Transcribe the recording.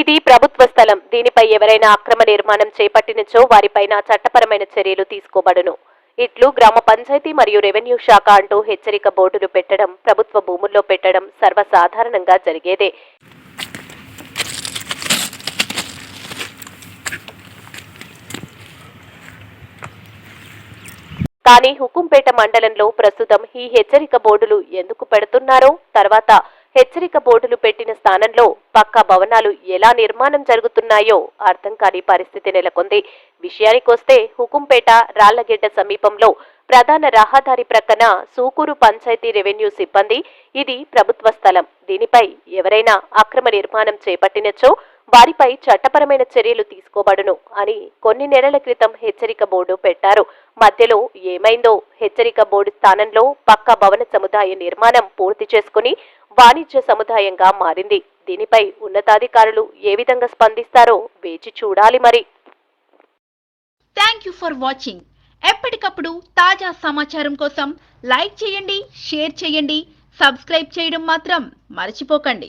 ఇది ప్రభుత్వ స్థలం. దీనిపై ఎవరైనా అక్రమ నిర్మాణం చేపట్టినచో వారిపైన చట్టపరమైన చర్యలు తీసుకోబడును. ఇట్లు గ్రామ పంచాయతీ మరియు రెవెన్యూ శాఖ అంటూ హెచ్చరిక బోర్డులు పెట్టడం ప్రభుత్వ భూముల్లో పెట్టడం సర్వసాధారణంగా జరిగేదే. కానీ హుకుంపేట మండలంలో ప్రస్తుతం ఈ హెచ్చరిక బోర్డులు ఎందుకు పెడుతున్నారో తర్వాత హెచ్చరిక బోర్డులు పెట్టిన స్థానంలో పక్కా భవనాలు ఎలా నిర్మాణం జరుగుతున్నాయో అర్థం కాని పరిస్థితి నెలకొంది. విషయానికొస్తే హుకుంపేట రాళ్ళగెడ్డ సమీపంలో ప్రధాన రహదారి ప్రక్కన సూకూరు పంచాయతీ రెవెన్యూ సిబ్బంది. ఇది ప్రభుత్వ స్థలం. దీనిపై ఎవరైనా అక్రమ నిర్మాణం చేపట్టినచో వారిపై చట్టపరమైన చర్యలు తీసుకోబడును అని కొన్ని నెలల క్రితం హెచ్చరిక బోర్డు పెట్టారు. మధ్యలో ఏమైందో హెచ్చరిక బోర్డు స్థానంలో పక్కా భవన సముదాయ నిర్మాణం పూర్తి చేసుకుని వాణిజ్య సముదాయంగా మారింది. దీనిపై ఉన్నతాధికారులు ఏ విధంగా స్పందిస్తారో వేచి చూడాలి మరి. థ్యాంక్ యూ ఫర్ వాచింగ్ ఎప్పటికప్పుడు తాజా సమాచారం కోసం లైక్ చేయండి షేర్ చేయండి సబ్స్క్రైబ్ చేయడం మాత్రం మర్చిపోకండి.